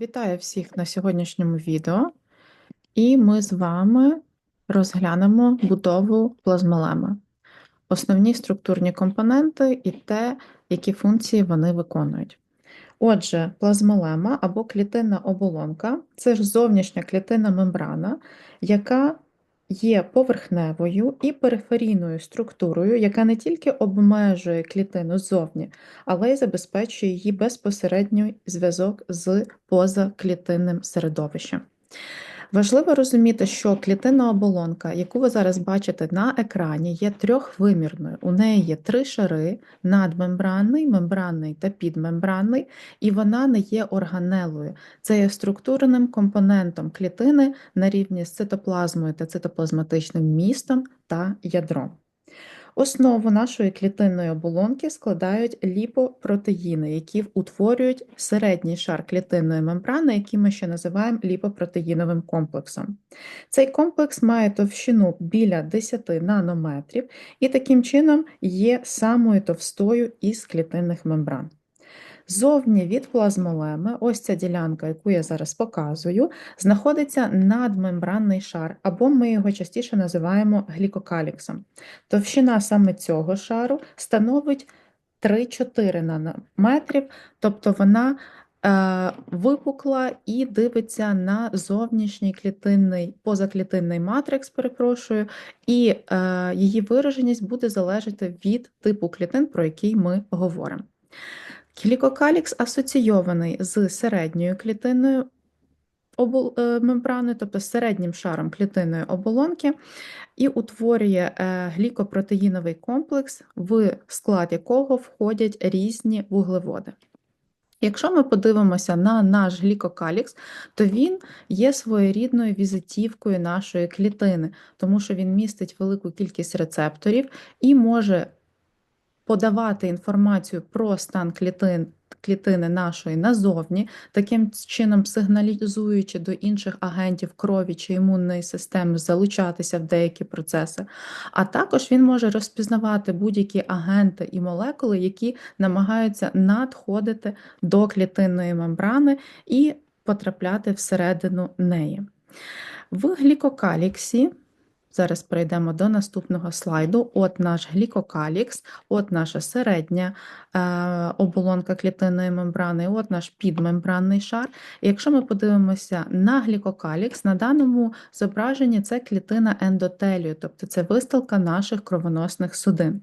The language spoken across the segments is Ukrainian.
Вітаю всіх на сьогоднішньому відео, і ми з вами розглянемо будову плазмолема, основні структурні компоненти і те, які функції вони виконують. Отже, плазмолема або клітинна оболонка це ж зовнішня клітинна мембрана, яка є поверхневою і периферійною структурою, яка не тільки обмежує клітину ззовні, але й забезпечує її безпосередній зв'язок з позаклітинним середовищем. Важливо розуміти, що клітинна оболонка, яку ви зараз бачите на екрані, є трьохвимірною. У неї є три шари: надмембранний, мембранний та підмембранний, і вона не є органелою. Це є структурним компонентом клітини на рівні з цитоплазмою та цитоплазматичним містом та ядром. Основу нашої клітинної оболонки складають ліпопротеїни, які утворюють середній шар клітинної мембрани, який ми ще називаємо ліпопротеїновим комплексом. Цей комплекс має товщину біля 10 нанометрів і таким чином є самою товстою із клітинних мембран. Зовні від плазмолеми, ось ця ділянка, яку я зараз показую, знаходиться надмембранний шар, або ми його частіше називаємо глікокаліксом. Товщина саме цього шару становить 3-4 нанометрів, тобто вона е, випукла і дивиться на зовнішній клітинний, позаклітинний матрикс, перепрошую, і е, її вираженість буде залежати від типу клітин, про який ми говоримо. Глікокалікс асоційований з середньою клітинною е, мембраною, тобто середнім шаром клітинної оболонки, і утворює е, глікопротеїновий комплекс, в склад якого входять різні вуглеводи. Якщо ми подивимося на наш глікокалікс, то він є своєрідною візитівкою нашої клітини, тому що він містить велику кількість рецепторів і може подавати інформацію про стан клітин. Клітини нашої назовні, таким чином сигналізуючи до інших агентів крові чи імунної системи, залучатися в деякі процеси, а також він може розпізнавати будь-які агенти і молекули, які намагаються надходити до клітинної мембрани і потрапляти всередину неї. В глікокаліксі Зараз перейдемо до наступного слайду. От наш глікокалікс, от наша середня е, оболонка клітинної мембрани, от наш підмембранний шар. І якщо ми подивимося на глікокалікс, на даному зображенні це клітина ендотелію, тобто це вистилка наших кровоносних судин.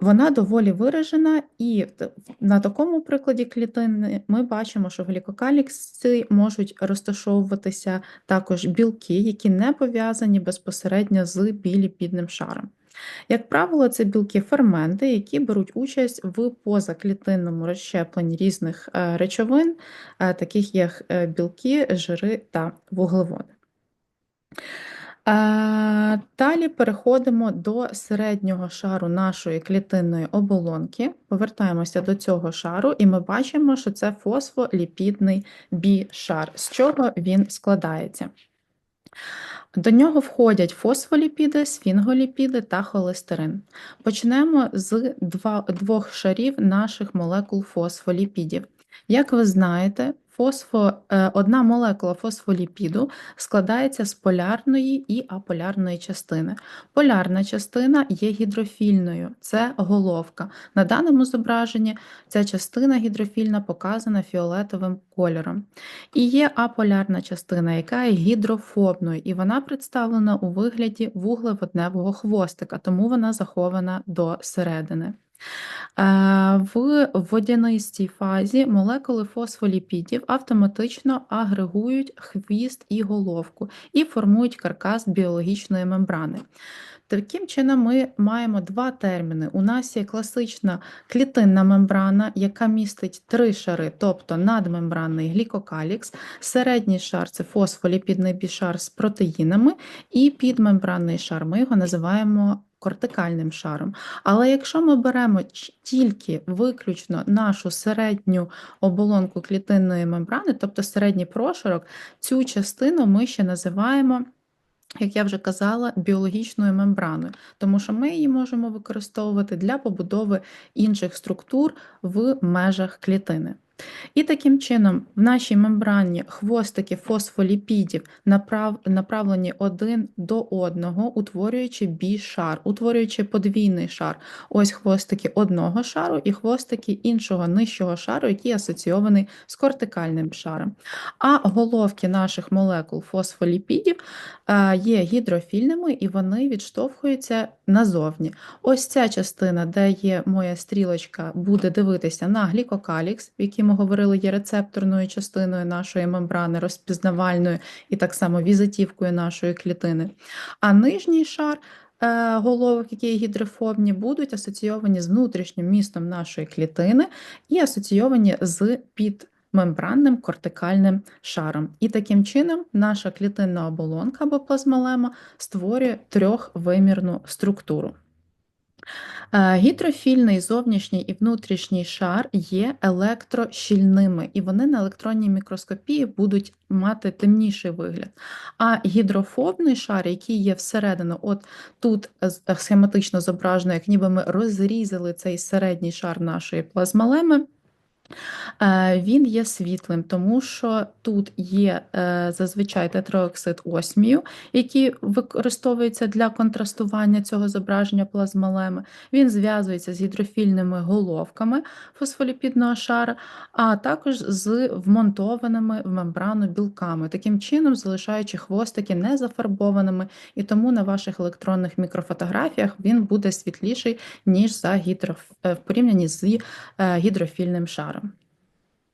Вона доволі виражена, і на такому прикладі клітини ми бачимо, що в глікокаліксі можуть розташовуватися також білки, які не пов'язані безпосередньо з біліпідним шаром. Як правило, це білки ферменти, які беруть участь в позаклітинному розщепленні різних е, речовин, е, таких як е, білки, жири та вуглеводи. Далі переходимо до середнього шару нашої клітинної оболонки. Повертаємося до цього шару, і ми бачимо, що це фосфоліпідний бішар. З чого він складається? До нього входять фосфоліпіди, сфінголіпіди та холестерин. Почнемо з двох шарів наших молекул фосфоліпідів. Як ви знаєте, Фосфо, е, Одна молекула фосфоліпіду складається з полярної і аполярної частини. Полярна частина є гідрофільною, це головка. На даному зображенні ця частина гідрофільна показана фіолетовим кольором. І є аполярна частина, яка є гідрофобною, і вона представлена у вигляді вуглеводневого хвостика, тому вона захована до середини. Е, в водянистій фазі молекули фосфоліпідів автоматично агрегують хвіст і головку і формують каркас біологічної мембрани. Таким чином, ми маємо два терміни. У нас є класична клітинна мембрана, яка містить три шари, тобто надмембранний глікокалікс, середній шар це фосфоліпідний бішар з протеїнами, і підмембранний шар ми його називаємо кортикальним шаром. Але якщо ми беремо тільки виключно нашу середню оболонку клітинної мембрани, тобто середній прошарок, цю частину ми ще називаємо. Як я вже казала, біологічною мембраною, тому що ми її можемо використовувати для побудови інших структур в межах клітини. І таким чином в нашій мембрані хвостики фосфоліпідів направ... направлені один до одного, утворюючи бішар, утворюючи подвійний шар. Ось хвостики одного шару і хвостики іншого нижчого шару, який асоційований з кортикальним шаром. А головки наших молекул фосфоліпідів е, є гідрофільними і вони відштовхуються назовні. Ось ця частина, де є моя стрілочка, буде дивитися на глікокалікс, в якій ми говорили, є рецепторною частиною нашої мембрани, розпізнавальною і так само візитівкою нашої клітини. А нижній шар е, головок, які є гідрофобні, будуть асоційовані з внутрішнім містом нашої клітини і асоційовані з підмембранним кортикальним шаром. І таким чином наша клітинна оболонка або плазмолема створює трьохвимірну структуру. Е, гідрофільний зовнішній і внутрішній шар є електрощільними, і вони на електронній мікроскопії будуть мати темніший вигляд. А гідрофобний шар, який є всередину, от тут схематично зображено, як ніби ми розрізали цей середній шар нашої плазмалеми. Е, він є світлим, тому що тут є е, зазвичай тетраоксид осмію, який використовується для контрастування цього зображення плазмалеми. Він зв'язується з гідрофільними головками фосфоліпідного шара, а також з вмонтованими в мембрану білками, таким чином залишаючи хвостики незафарбованими, і тому на ваших електронних мікрофотографіях він буде світліший, ніж за гідроф... Е, в порівнянні з гідрофільним шаром.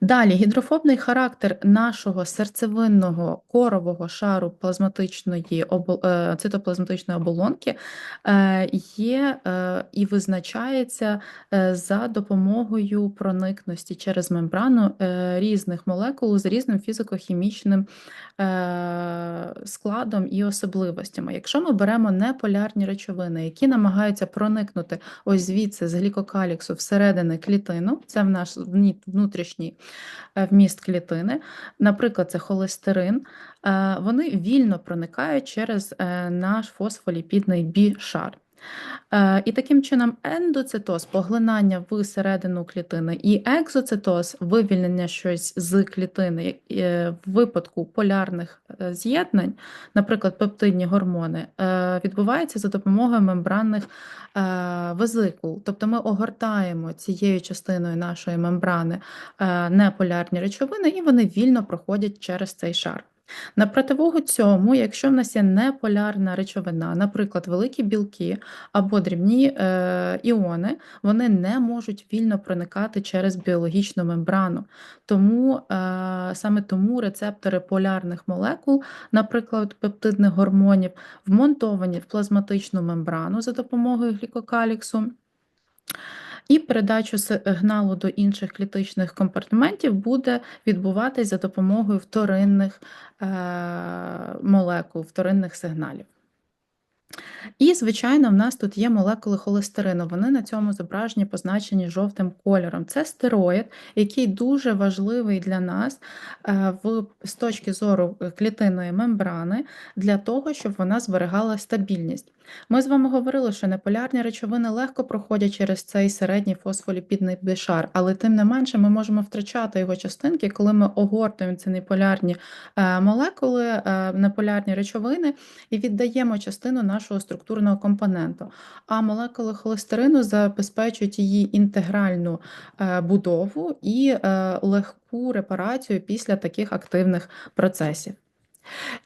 Далі, гідрофобний характер нашого серцевинного корового шару плазматичної е, цитоплазматичної оболонки е, є е, і визначається за допомогою проникності через мембрану різних молекул з різним фізико-хімічним складом і особливостями. Якщо ми беремо неполярні речовини, які намагаються проникнути ось звідси з глікокаліксу всередини клітину, це в наш внутрішній вміст клітини, наприклад, це холестерин, е, вони вільно проникають через е, наш фосфоліпідний бішар. Е, і таким чином ендоцитоз поглинання в середину клітини, і екзоцитоз вивільнення щось з клітини е, в випадку полярних е, з'єднань, наприклад, пептидні гормони, відбувається за допомогою мембранних везикул. Тобто ми огортаємо цією частиною нашої мембрани неполярні речовини, і вони вільно проходять через цей шар. На противагу цьому, якщо в нас є неполярна речовина, наприклад, великі білки або дрібні е, іони, вони не можуть вільно проникати через біологічну мембрану. Тому е, саме тому рецептори полярних молекул, наприклад, пептидних гормонів, вмонтовані в плазматичну мембрану за допомогою глікокаліксу. І передачу сигналу до інших клітичних компартментів буде відбуватись за допомогою вторинних е, молекул, вторинних сигналів. І, звичайно, в нас тут є молекули холестерину. Вони на цьому зображенні позначені жовтим кольором. Це стероїд, який дуже важливий для нас е, в, з точки зору клітинної мембрани, для того, щоб вона зберігала стабільність. Ми з вами говорили, що неполярні речовини легко проходять через цей середній фосфоліпідний бішар, але тим не менше ми можемо втрачати його частинки, коли ми огортуємо ці неполярні е, молекули, е, неполярні речовини і віддаємо частину нашого структурного компоненту. А молекули холестерину забезпечують її інтегральну е, будову і легку репарацію після таких активних процесів.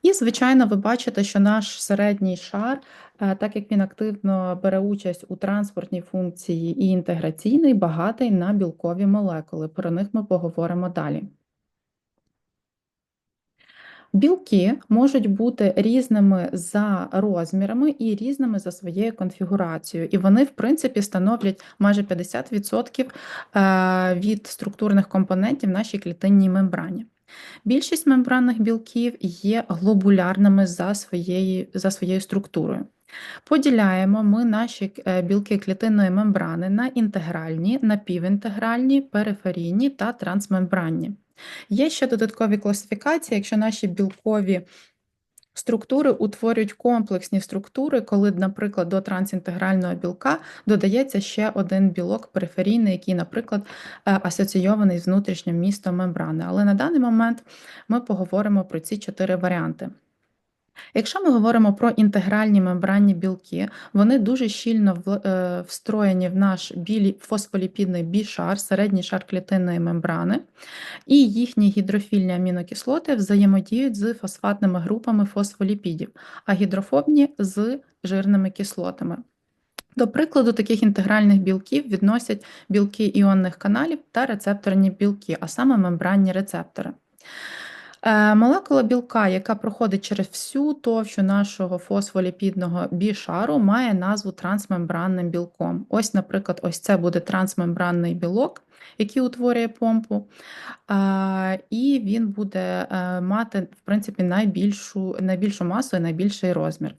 І, звичайно, ви бачите, що наш середній шар, е, так як він активно бере участь у транспортній функції і інтеграційний, багатий на білкові молекули. Про них ми поговоримо далі. Білки можуть бути різними за розмірами і різними за своєю конфігурацією, і вони, в принципі, становлять майже 50% е, від структурних компонентів в нашій клітинній мембрані. Більшість мембранних білків є глобулярними за своєю, за своєю структурою. Поділяємо ми наші е, білки клітинної мембрани на інтегральні, напівінтегральні, периферійні та трансмембранні. Є ще додаткові класифікації, якщо наші білкові Структури утворюють комплексні структури, коли, наприклад, до трансінтегрального білка додається ще один білок периферійний, який, наприклад, е, асоційований з внутрішнім містом мембрани. Але на даний момент ми поговоримо про ці чотири варіанти. Якщо ми говоримо про інтегральні мембранні білки, вони дуже щільно е, встроєні в наш білий фосфоліпідний бішар, середній шар клітинної мембрани, і їхні гідрофільні амінокислоти взаємодіють з фосфатними групами фосфоліпідів, а гідрофобні з жирними кислотами. До прикладу, таких інтегральних білків відносять білки іонних каналів та рецепторні білки, а саме мембранні рецептори. Е, молекула білка, яка проходить через всю товщу нашого фосфоліпідного бішару, має назву трансмембранним білком. Ось, наприклад, ось це буде трансмембранний білок, який утворює помпу, і він буде е, мати в принципі, найбільшу, найбільшу масу і найбільший розмір.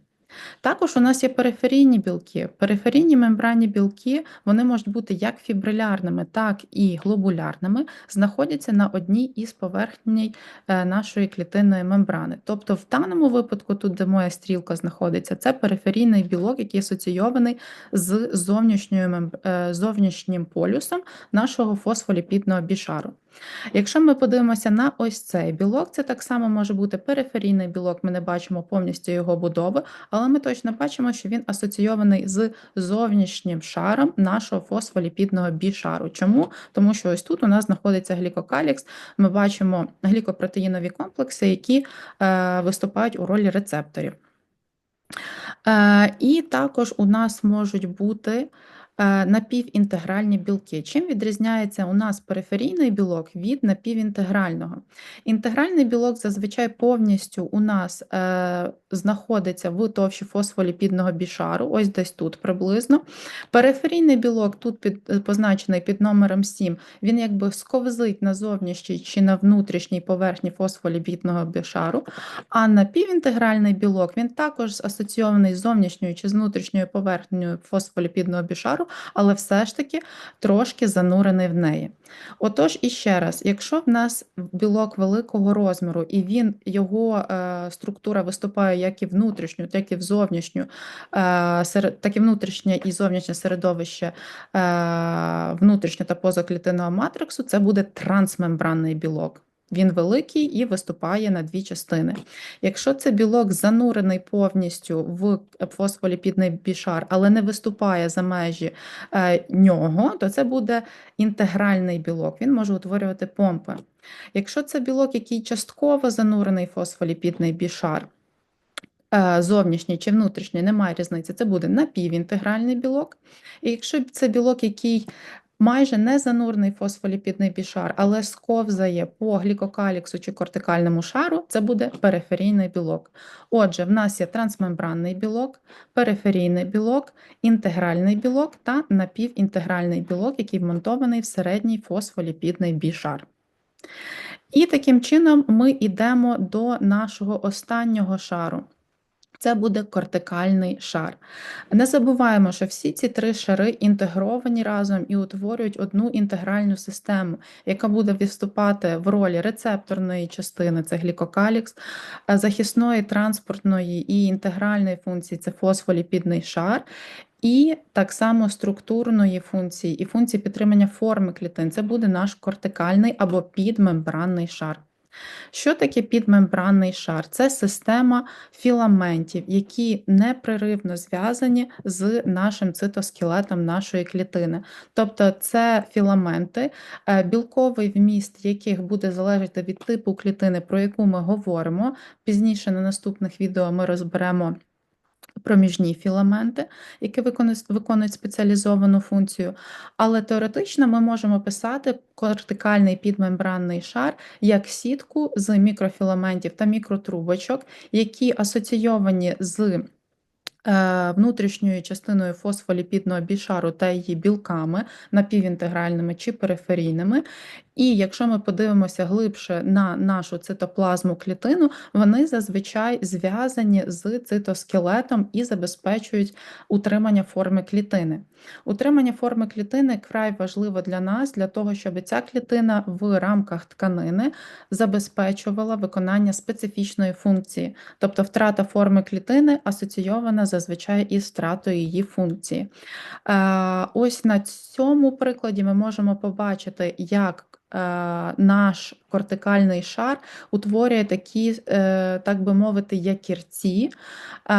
Також у нас є периферійні білки. Периферійні мембранні білки вони можуть бути як фібрилярними, так і глобулярними, знаходяться на одній із поверхній е, нашої клітинної мембрани. Тобто, в даному випадку, тут, де моя стрілка знаходиться, це периферійний білок, який асоційований з зовнішньою, е, зовнішнім полюсом нашого фосфоліпідного бішару. Якщо ми подивимося на ось цей білок, це так само може бути периферійний білок, ми не бачимо повністю його будови, але ми точно бачимо, що він асоційований з зовнішнім шаром нашого фосфоліпідного бішару. Чому? Тому що ось тут у нас знаходиться глікокалікс, ми бачимо глікопротеїнові комплекси, які е, виступають у ролі рецепторів. Е, І також у нас можуть бути напівінтегральні білки. Чим відрізняється у нас периферійний білок від напівінтегрального? Інтегральний білок зазвичай повністю у нас е, знаходиться в товщі фосфоліпідного бішару, ось десь тут приблизно. Периферійний білок, тут під, е, позначений під номером 7, він якби сковзить на зовнішній чи на внутрішній поверхні фосфоліпідного бішару, а напівінтегральний білок він також асоційований з зовнішньою чи з внутрішньою поверхнею фосфоліпідного бішару, але все ж таки трошки занурений в неї. Отож, іще раз, якщо в нас білок великого розміру, і він, його е, структура виступає як і внутрішню, так і в зовнішню, е, серед, так і внутрішнє і зовнішнє середовище е, внутрішнього та позаклітинного матриксу, це буде трансмембранний білок. Він великий і виступає на дві частини. Якщо це білок занурений повністю в фосфоліпідний бішар, але не виступає за межі е, нього, то це буде інтегральний білок, він може утворювати помпи. Якщо це білок, який частково занурений фосфоліпідний бішар, е, Зовнішній чи внутрішній, немає різниці, це буде напівінтегральний білок. І якщо це білок, який майже не занурний фосфоліпідний бішар, але сковзає по глікокаліксу чи кортикальному шару, це буде периферійний білок. Отже, в нас є трансмембранний білок, периферійний білок, інтегральний білок та напівінтегральний білок, який вмонтований в середній фосфоліпідний бішар. І таким чином ми йдемо до нашого останнього шару. Це буде кортикальний шар. Не забуваємо, що всі ці три шари інтегровані разом і утворюють одну інтегральну систему, яка буде виступати в ролі рецепторної частини це глікокалікс, захисної транспортної і інтегральної функції це фосфоліпідний шар. І так само структурної функції і функції підтримання форми клітин це буде наш кортикальний або підмембранний шар. Що таке підмембранний шар? Це система філаментів, які непреривно зв'язані з нашим цитоскелетом нашої клітини. Тобто це філаменти, е, білковий вміст яких буде залежати від типу клітини, про яку ми говоримо. Пізніше на наступних відео ми розберемо проміжні філаменти, які виконують спеціалізовану функцію. Але теоретично ми можемо писати кортикальний підмембранний шар як сітку з мікрофіламентів та мікротрубочок, які асоційовані з внутрішньою частиною фосфоліпідного бішару та її білками напівінтегральними чи периферійними. І якщо ми подивимося глибше на нашу цитоплазму клітину, вони зазвичай зв'язані з цитоскелетом і забезпечують утримання форми клітини. Утримання форми клітини край важливо для нас, для того, щоб ця клітина в рамках тканини забезпечувала виконання специфічної функції, тобто втрата форми клітини асоційована зазвичай із втратою її функції. Е, Ось на цьому прикладі ми можемо побачити, як наш кортикальний шар утворює такі, е, так би мовити, якірці е,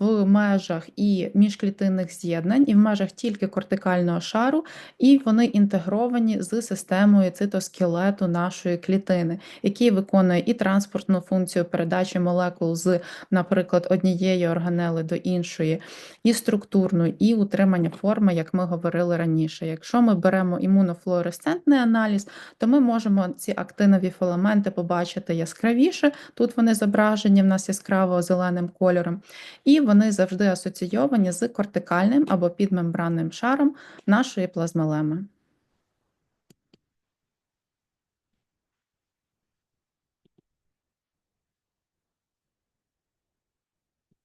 в межах і міжклітинних з'єднань, і в межах тільки кортикального шару, і вони інтегровані з системою цитоскелету нашої клітини, який виконує і транспортну функцію передачі молекул з, наприклад, однієї органели до іншої, і структурну, і утримання форми, як ми говорили раніше. Якщо ми беремо імунофлуоресцентний аналіз, то ми можемо ці актинові філаменти побачити яскравіше. Тут вони зображені в нас яскраво зеленим кольором, і вони завжди асоційовані з кортикальним або підмембранним шаром нашої плазмалеми.